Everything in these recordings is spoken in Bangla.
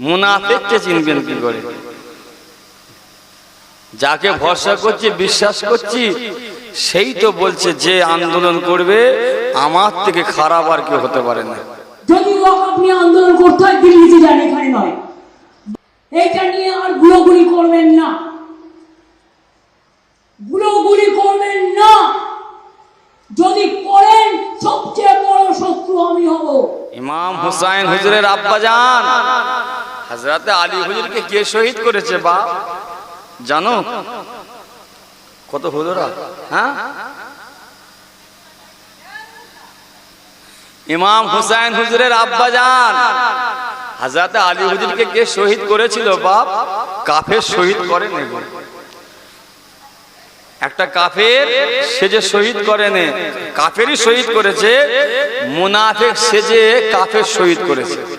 মুনাফেককে চিনবেন কি করে? যাকে ভরসা করছি বিশ্বাস করছি সেই তো বলছে যে আন্দোলন করবে আমার থেকে খারাপ আর কেউ হতে পারে না। যদি আপনি আন্দোলন করতে হয় দিল্লিতে যান এখানে নয়। এইটা নিয়ে আর গুলোগুলি করবেন না। গুলোগুলি করবেন না। যদি করেন সবচেয়ে বড় শত্রু আমি হব। ইমাম হুসাইন হুজুরের আব্বাজান। হাজরাতে আলী হুজুরকে কে শহীদ করেছে বাপ? জানো? কত হুজুরা? হ্যাঁ? ইমাম হুসাইন হুজুরের আব্বাজান হাজরাতে আলী হুজুরকে কে শহীদ করেছিল বাপ? কাফের শহীদ করেন। একটা কাফের সেজে শহীদ করেনি, কাফেরই শহীদ করেছে, মুনাফেক সেজে কাফের শহীদ করেছে।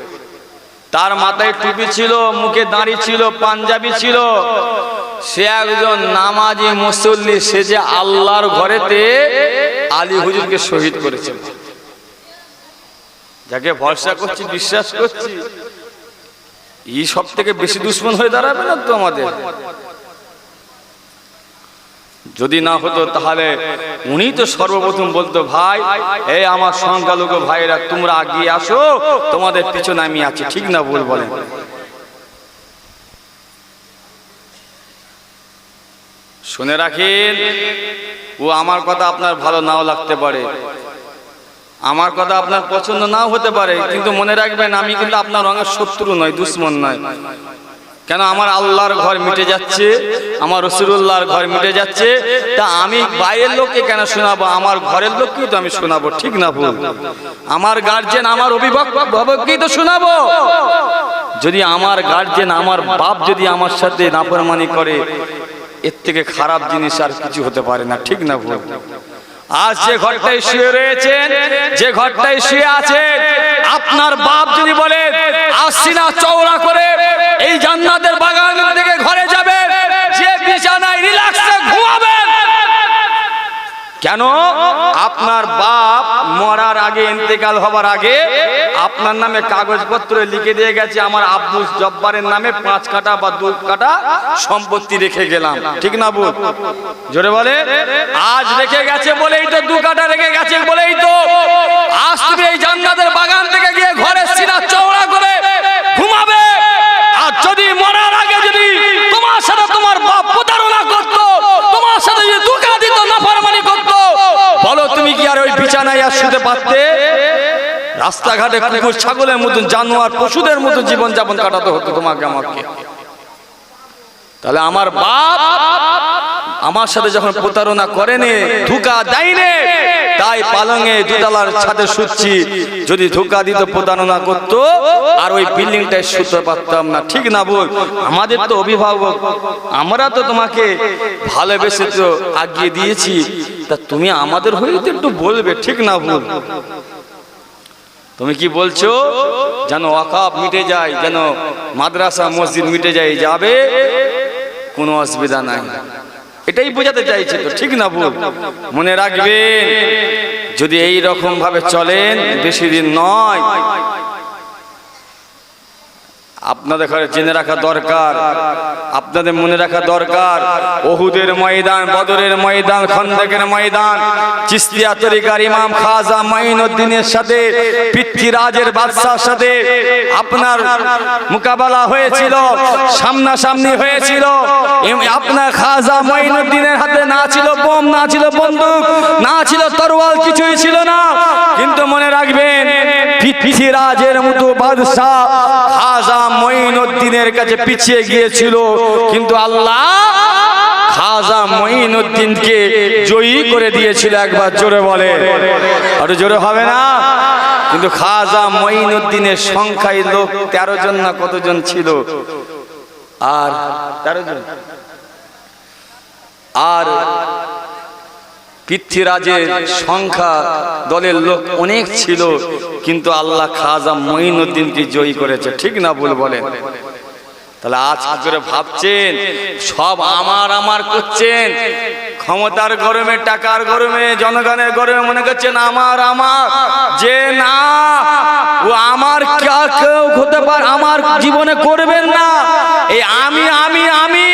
তার মাথায় টুপি ছিল, মুখে দাঁড়ি ছিল, পাঞ্জাবি ছিল। সে একজন নামাজি মুসল্লি, সে যে আল্লাহর ঘরেতে আলী হুজুরকে শহীদ করেছে। যাকে ভরসা করছি, বিশ্বাস করছি। এই সব থেকে বেশি দুশ্মন হয়ে দাঁড়াবে না তো আমাদের? যদি না হতো তাহলে উনি তো সর্বপ্রথম বলতো, ভাই, এই আমার সংখ্যালঘু ভাইরা তোমরা আগিয়ে আসো, তোমাদের পিছনে আমি আছি। ঠিক না ভুল বলেন শুনে রাখেন, ও আমার কথা আপনার ভালো নাও লাগতে পারে। আমার কথা আপনার পছন্দ নাও হতে পারে, কিন্তু মনে রাখবেন, আমি কিন্তু আপনার রঙের শত্রু নয় দুশ্মন নয় কেন আমার আল্লাহর ঘর মিটে যাচ্ছে? আমার রসুল্লাহর ঘর মিটে যাচ্ছে? তা আমি বাইরের লোককে কেন শোনাবো? আমার ঘরের লোককেই তো আমি শোনাবো, ঠিক না ভুল? আমার গার্জেন আমার অভিভাবক অভিভাবককেই তো শোনাবো। যদি আমার গার্জেন আমার বাপ যদি আমার সাথে নাফরমানি করে, এর থেকে খারাপ জিনিস আর কিছু হতে পারে না, ঠিক না ভুল? আজ যে ঘরটায় শুয়ে রয়েছেন, যে ঘরটায় শুয়ে আছে আপনার বাপ যদি বলে আসছি না চওড়া করে এই জান্নাতের কেন আপনার বাপ মরার আগে, ইন্তেকাল হবার আগে আপনার নামে কাগজপত্র লিখে দিয়ে গেছে, আমার আব্দুল জব্বারের নামে পাঁচ কাটা বা দু কাটা সম্পত্তি রেখে গেলাম। ঠিক না বল জোরে বলে? আজ রেখে গেছে বলেই তো দু কাটা রেখে গেছে বলেই তো। আজ তুমি এই জান্নাতের বাগান থেকে গিয়ে ঘরে সিনা চওড়া করে ঘুমাবে আর যদি মরার আগে যদি তোমার সাথে তোমার বাপ প্রতারণা করতো তোমার সাথে যদি দুকা দিত নাফরমানি করতো বলো তুমি কি আর ওই বিছানায় আর শুতে পারতে রাস্তাঘাটে কুকুর ছাগলের মতন জানোয়ার পশুদের মতো জীবন যাপন কাটাতে হতো তোমাকে আমাকে। তাহলে আমার বাপ আমার সাথে যখন প্রতারণা করেনি ধোকা দেয়নি তাই পালঙে দুতলার ছাদে শুচ্ছি। যদি ধোকা দিত প্রতারণা করত আর ওই বিল্ডিংটায় শুতে পারতাম না। ঠিক না বল? আমাদের তো অভিভাবক আমরা তো তোমাকে ভালোবেসে তো আগিয়ে দিয়েছি। তা তুমি আমাদের হয়ে তো একটু বলবে, ঠিক না ভুল? তুমি কি বলছো? যেন ওয়াকাব মিটে যায়, যেন মাদ্রাসা, মসজিদ মিটে যায়, যাবে? কোনো অসুবিধা নাই। এটাই বোঝাতে চাইছে তো, ঠিক না ভুল? মনে রাখবেন, যদি এই রকম ভাবে চলেন, বেশি দিন নয় আপনাদের ঘরে জেনে রাখা দরকার, আপনাদের মনে রাখা দরকার, ওহুদের ময়দান, বদরের ময়দান, খন্দকের ময়দান, চিস্তিয়া তরিকার ইমাম খাজা মাইনুদ্দিনের সাথে পৃথ্বীরাজের বাদশার সাথে আপনার মোকাবেলা হয়েছিল, সামনাসামনি হয়েছিল। আপনার খাজা মাইনুদ্দিনের হাতে না ছিল বোম, না ছিল বন্দুক, না ছিল তরোয়াল, কিছুই ছিল না। কিন্তু মনে রাখবেন পৃথ্বীরাজের মতো বাদশাহ খাজা মঈনুদ্দিনের কাছে পিছিয়ে গিয়েছিল। কিন্তু আল্লাহ খাজা জয়ী করে দিয়েছিল একবার, জোরে বলে আর জোরে হবে না? কিন্তু খাজা মঈনুদ্দিনের সংখ্যায় লোক তেরো জন না কতজন ছিল? আর তেরো জন। আর পৃথ্বীরাজের সংখ্যা দলের লোক অনেক ছিল, কিন্তু আল্লাহ খাজা মঈনুদ্দিনকে জয়ী করেছে। ঠিক না ভুল বলেন? তাহলে আজ করে ভাবছেন, সব আমার আমার করছেন। ক্ষমতার গরমে, টাকার গরমে, জনগণের গরমে মনে করছেন, আমার আমার। যে না, ও আমার কেউ হতে পারে, আমার জীবনে করবেন না। এই আমি আমি আমি,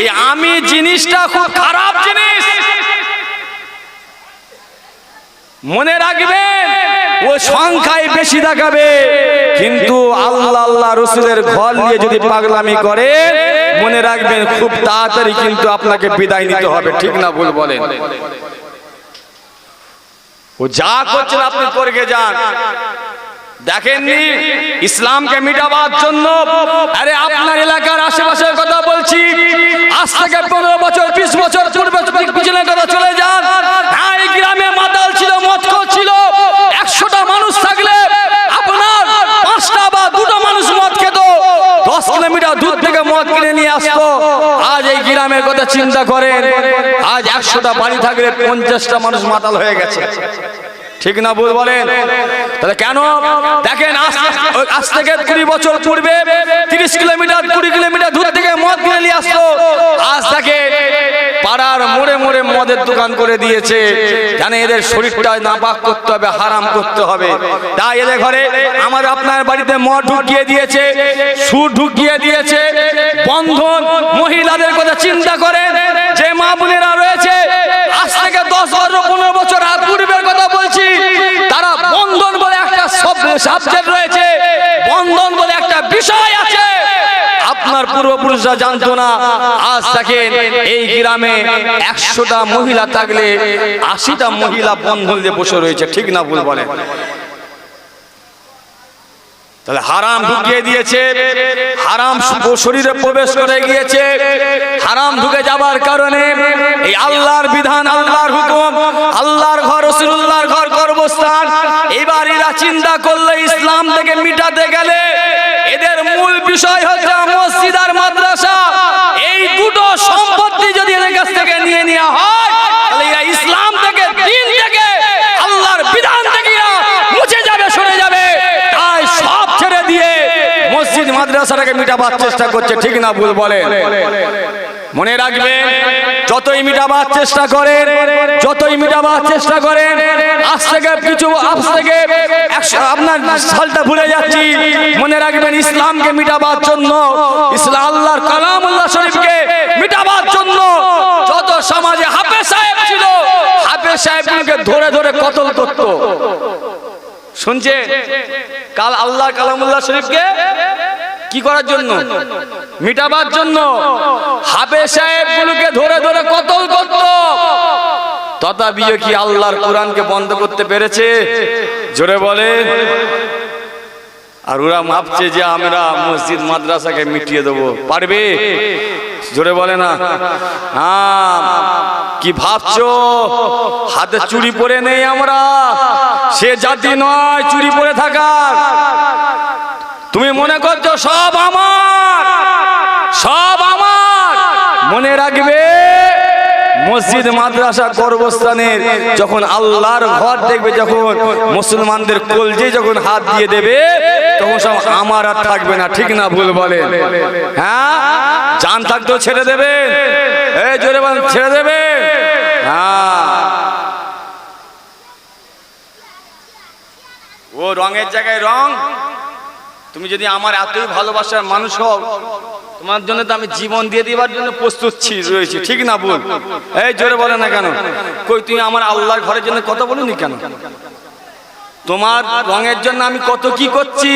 এই আমি জিনিসটা খুব খারাপ জিনিস মনে রাখবেন, ও সংখ্যায় বেশি দেখাবে। কিন্তু আল্লাহ আল্লাহ রসুলের ঘর নিয়ে যদি পাগলামি করে, মনে রাখবেন খুব তাড়াতাড়ি কিন্তু আপনাকে বিদায় নিতে হবে। ঠিক না ভুল বলেন? ও যা করছেন আপনি করে যান। দেখেননি, ইসলামকে মিটাবার জন্য, আরে আপনার এলাকার আশেপাশের কথা বলছি। আজ থেকে পনেরো বছর, বিশ বছর পূর্বে পিছনে কথা চলে যান হ্যাঁ এই গ্রামে মাতাল ছিল মদ ছিল একশোটা মানুষ থাকলে আপনার পাঁচটা বা দুটো মানুষ মদ খেত দশ কিলোমিটার দূর থেকে মদ কিনে নিয়ে আসতো আজ এই গ্রামের কথা চিন্তা করেন, আজ একশোটা বাড়ি থাকলে পঞ্চাশটা মানুষ মাতাল হয়ে গেছে। ঠিক না ভুল বলেন? তাহলে কেন? দেখেন, আজ থেকে কুড়ি বছর পূর্বে তিরিশ কিলোমিটার, কুড়ি কিলোমিটার দূর থেকে মদ কিনে নিয়ে আসতো আজ মোড়ে মদের দোকান করে দিয়েছে। জানে এদের শরীরটা নাপাক করতে হবে, হারাম করতে হবে। তাই এদের ঘরে আমার আপনার বাড়িতে মদ ঢুকিয়ে দিয়েছে, সুর ঢুকিয়ে দিয়েছে। বন্ধন, মহিলাদের কথা চিন্তা করেন। যে মা বোনেরা রয়েছে, আজ থেকে দশ, বারো, পনেরো বছর পূর্বের কথা বলছি। তারা বন্ধন বলে একটা সাবজেক্ট রয়েছে। বন্ধন বলে একটা বিষয় আপনার পূর্বপুরুষরা জানতো না। আজ দেখেন, এই গ্রামে একশোটা মহিলা থাকলে আশিটা মহিলা বন্ধন দিয়ে বসে রয়েছে, ঠিক না ভুল বলে? তাহলে হারাম ঢুকিয়ে দিয়েছে, হারাম শরীরে প্রবেশ করে গিয়েছে, হারাম ঢুকে যাবার কারণে এই আল্লাহর বিধান, আল্লাহর হুকুম, আল্লাহর ঘর, রসুল্লাহর ঘর গর্বস্থান এবার এরা চিন্তা করলে ইসলাম থেকে মিটাতে গেলে এদের মূল বিষয় হচ্ছে মসজিদ আর মাদ্রাসা। এই দুটো সম্পত্তি যদি এদের কাছ থেকে নিয়ে নেওয়া হয়, তাহলে এরা ইসলাম থেকে, দিন থেকে, আল্লাহর বিধান থেকে এরা মুছে যাবে, সরে যাবে। তাই সব ছেড়ে দিয়ে মসজিদ মাদ্রাসাটাকে মিটাবার চেষ্টা করছে, ঠিক না ভুল বলে মনে রাখবেন যতই মিটাবার চেষ্টা করেন, যতই মিটাবার চেষ্টা করেন, আজ থেকে কিছু, আজ থেকে আপনার সালটা ভুলে যাচ্ছি। মনে রাখবেন, ইসলামকে মিটাবার জন্য ইসলাম আল্লাহর কালাম, আল্লাহ শরীফকে মিটাবার জন্য যত সমাজে হাফেজ সাহেব ছিল, হাফেজ সাহেবকে ধরে ধরে কতল করতো। শুনছে কাল আল্লাহ কালামুল্লাহ শরীফকে কি করার জন্য? মিটাবার জন্য হাবে সাহেব গুলোকে ধরে ধরে কতল করত। তথাপিও কি আল্লাহর কোরআনকে বন্ধ করতে পেরেছে? জোরে বলে আর ওরা ভাবছে যে আমরা মসজিদ মাদ্রাসাকে মিটিয়ে দেবো। পারবে? জোরে বলে না। হ্যাঁ কি ভাবছ? হাতে চুরি পরে নেই আমরা। সে জাতি নয়, চুরি পরে থাকার। তুমি মনে করছ সব আমার? সব আমার। মনে রাখবে মসজিদ মাদ্রাসা গর্ভস্থানের যখন আল্লাহর ঘর দেখবে যখন মুসলমানদের কলজে যখন হাত দিয়ে দেবে তখন সব আমার আর থাকবে না ঠিক না ভুল বলে হ্যাঁ? জান থাকতেও ছেড়ে দেবে এই জোরে ছেড়ে দেবে হ্যাঁ। ও রঙের জায়গায় রং? তুমি যদি আমার এতই ভালোবাসার মানুষ হও তোমার জন্য তো আমি জীবন দিয়ে দিবার জন্য প্রস্তুত রয়েছি, ঠিক না বল এই জোরে বলে না কেন? কই, তুমি আমার আল্লাহর ঘরের জন্য কথা বলিনি কেন? তোমার রঙের জন্য আমি কত কি করছি?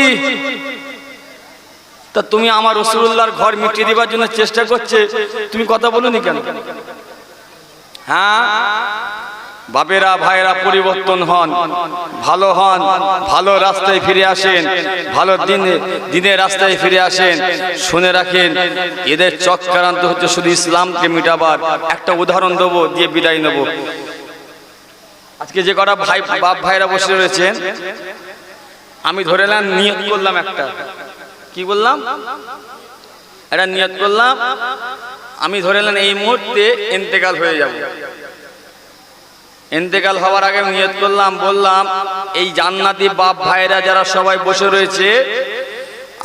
তা তুমি আমার রসুল্লাহর ঘর মিটিয়ে দিবার জন্য চেষ্টা করছে। তুমি কথা বলুনি কেন? হ্যাঁ? বাপেরা, ভাইয়েরা পরিবর্তন হন, ভালো হন, ভালো রাস্তায় ফিরে আসেন, ভালো দিনে, দিনের রাস্তায় ফিরে আসেন, শুনে রাখেন, এদের চক্রান্ত হচ্ছে শুধু ইসলামকে মিটাবার। একটা উদাহরণ দেবো, দিয়ে বিদায় নেব। আজকে যে কটা ভাই, বাপ ভাইরা বসে রয়েছেন, আমি ধরে নেন, নিয়ত করলাম একটা। কি বললাম? এটা নিয়ত করলাম, আমি ধরে নেন, এই মুহূর্তে ইন্তেকাল হয়ে যাব। ইন্তেকাল হওয়ার আগে নিয়ত করলাম, বললাম, এই জান্নাতি বাপ ভাইরা যারা সবাই বসে রয়েছে,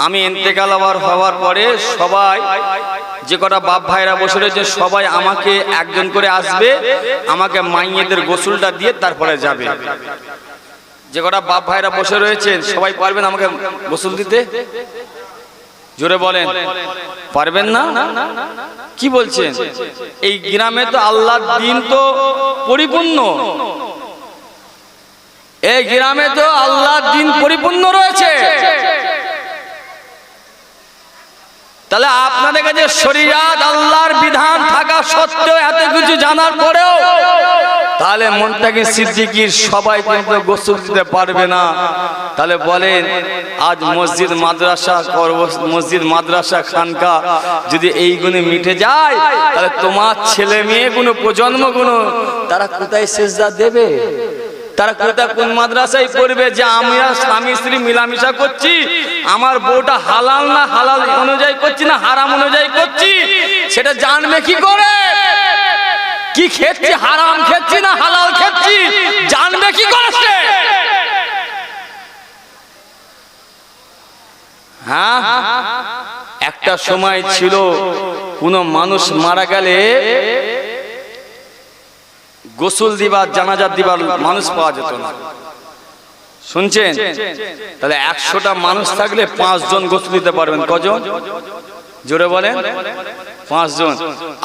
আমি এন্তেকাল আবার হওয়ার পরে সবাই, যে কটা বাপ ভাইরা বসে রয়েছে, সবাই আমাকে একজন করে আসবে, আমাকে মাইয়েদের গোসলটা দিয়ে তারপরে যাবে। যে কটা বাপ ভাইরা বসে রয়েছেন, সবাই পারবেন আমাকে গোসল দিতে? জোরে বলেন। পারবেন না? কি বলছেন? এই গ্রামে তো আল্লাহর দিন তো পরিপূর্ণ। এই গ্রামে তো আল্লাহর দিন পরিপূর্ণ রয়েছে। তাহলে আপনাদের কাছে শরীয়ত আল্লাহর বিধান থাকা সত্ত্বেও এত কিছু জানার পরেও তাহলে মনটাকে সিদ্দিকির সবাই কিন্তু গোসল দিতে পারবে না। তাহলে বলেন, আজ মসজিদ মাদ্রাসা মসজিদ মাদ্রাসা খানকা যদি এই গুণে মিটে যায়, তাহলে তোমার ছেলে মেয়ে কোনো প্রজন্ম কোনো তারা কোথায় সেজদা দেবে? তারা কোন মাদ্রাসায় পড়বে যে স্বামী স্ত্রী মিলামিশা করছি, আমার বউটা না অনুযায়ী করছি না হারাম অনুযায়ী করছি, সেটা জানবে কি করে? কি খেচ্ছি? হারাম খেচ্ছি না হালাল খেচ্ছি? জানবে কি করে সে? হ্যাঁ? একটা সময় ছিল, কোন মানুষ মারা গেলে গোসল দিবার, জানাজা দিবার মানুষ পাওয়া যেত না। শুনছেন? তাহলে একশোটা মানুষ থাকলে পাঁচজন গোসল দিতে পারবেন। কজন? জোরে বলেন। পাঁচজন।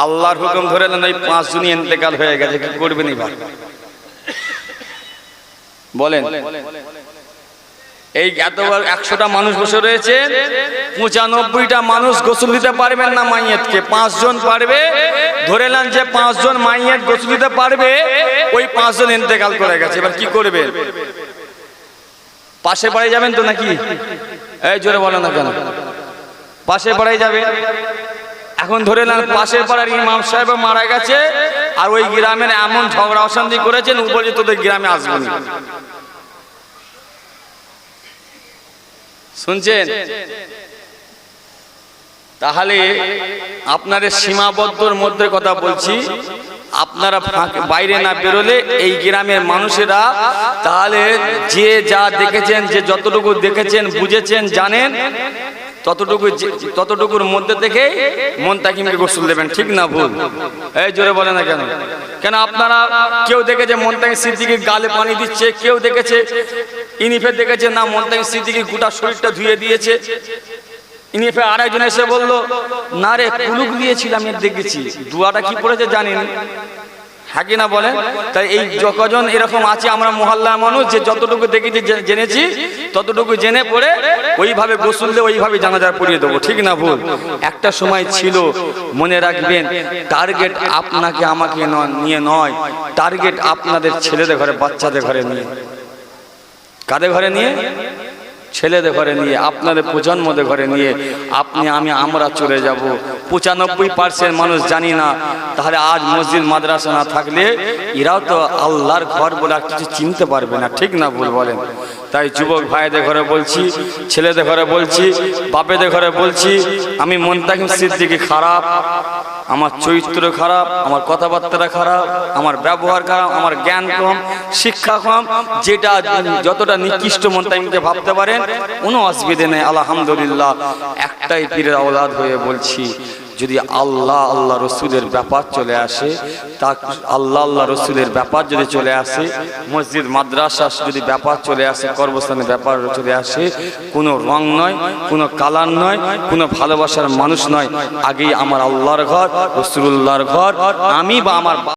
আল্লাহর হুকুম ধরে নেন ওই পাঁচজনই এতেকাল হয়ে গেছে, কি করবেন এবার? বলেন। এই এতবার একশোটা মানুষ বসে রয়েছে, পঁচানব্বইটা মানুষ গোসল দিতে পারবেন না মাইয়েতকে। পাঁচজন পারবে, ধরে নেন যে পাঁচজন মাইয়েত গোসল দিতে পারবে, ওই পাঁচজন ইন্তেকাল করে গেছে। এবার কি করবে পাশে বাড়ি যাবেন তো নাকি? এই জোরে বলো না কেন? পাশে পাড়ায় যাবে এখন ধরে নেন পাশের পাড়ার ইমাম সাহেব মারা গেছে আর ওই গ্রামের এমন ঝগড়া অশান্তি করেছেন উপরে তোদের গ্রামে আসবেন শুনছেন? তাহলে আপনাদের সীমাবদ্ধর মধ্যে কথা বলছি। আপনারা বাইরে না বেরোলে এই গ্রামের মানুষেরা তাহলে যে যা দেখেছেন যে যতটুকু দেখেছেন বুঝেছেন জানেন ততটুকু ততটুকুর মধ্যে থেকে মন তাকিমকে গোসল দেবেন, ঠিক না ভুল? এই জোরে বলে না কেন? কেন আপনারা কেউ দেখেছে মন তাকি সিদ্দিকে গালে পানি দিচ্ছে, কেউ দেখেছে ইনিফে দেখেছে, না মন তাকি সিদ্দিকে গোটা শরীরটা ধুয়ে দিয়েছে? ইনিফে আরেকজন এসে বলল, না রে কুলুক দিয়েছিলাম দেখেছি। দুয়াটা কি পড়েছে জানিনি? হ্যাঁ কি না বলেন, তাই এই কজন এরকম আছে আমরা মহল্লার মানুষ, যে যতটুকু দেখেছি জেনেছি, ততটুকু জেনে পড়ে ওইভাবে গোসল দিয়ে ওইভাবে জানাজা পড়িয়ে দেবো, ঠিক না ভুল? একটা সময় ছিল, মনে রাখবেন, টার্গেট আপনাকে, আমাকে নিয়ে নয়, টার্গেট আপনাদের ছেলেদের ঘরে, বাচ্চাদের ঘরে নিয়ে। কাদের ঘরে নিয়ে? ছেলেদের ঘরে নিয়ে, আপনাদের প্রজন্মদের ঘরে নিয়ে, আপনি, আমি, আমরা চলে যাব পঁচানব্বই পার্সেন্ট মানুষ জানি না, তাহলে আজ মসজিদ, মাদ্রাসা না থাকলে এরাও তো আল্লাহর ঘর বলে কিছু চিনতে পারবে না, ঠিক না ভুল বলেন? তাই যুবক ভাইদের ঘরে বলছি, ছেলেদের ঘরে বলছি, বাপেদের ঘরে বলছি, আমি মনতাকিম সিদ্দিকি খারাপ। আমার চরিত্র খারাপ, আমার কথাবার্তা খারাপ, আমার ব্যবহার খারাপ, আমার জ্ঞান কম, শিক্ষা কম, যেটা যতটা নিকৃষ্ট মনতাকিমকে ভাবতে পারেন, কোনো অসুবিধে নেই, আলহামদুলিল্লাহ। একটাই পীরের আওলাদ হয়ে বলছি যদি আল্লাহ আল্লাহ রসুলের ব্যাপার চলে আসে, তা আল্লাহ আল্লাহ রসুলের ব্যাপার যদি চলে আসে, মসজিদ, মাদ্রাসা যদি ব্যাপার চলে আসে কর্মস্থানের ব্যাপার চলে আসে, কোনো রং নয়, কোনো কালার নয়, কোনো ভালোবাসার মানুষ নয়। আগেই আমার আল্লাহর ঘর, রসুল্লাহর ঘর, আমি বা আমার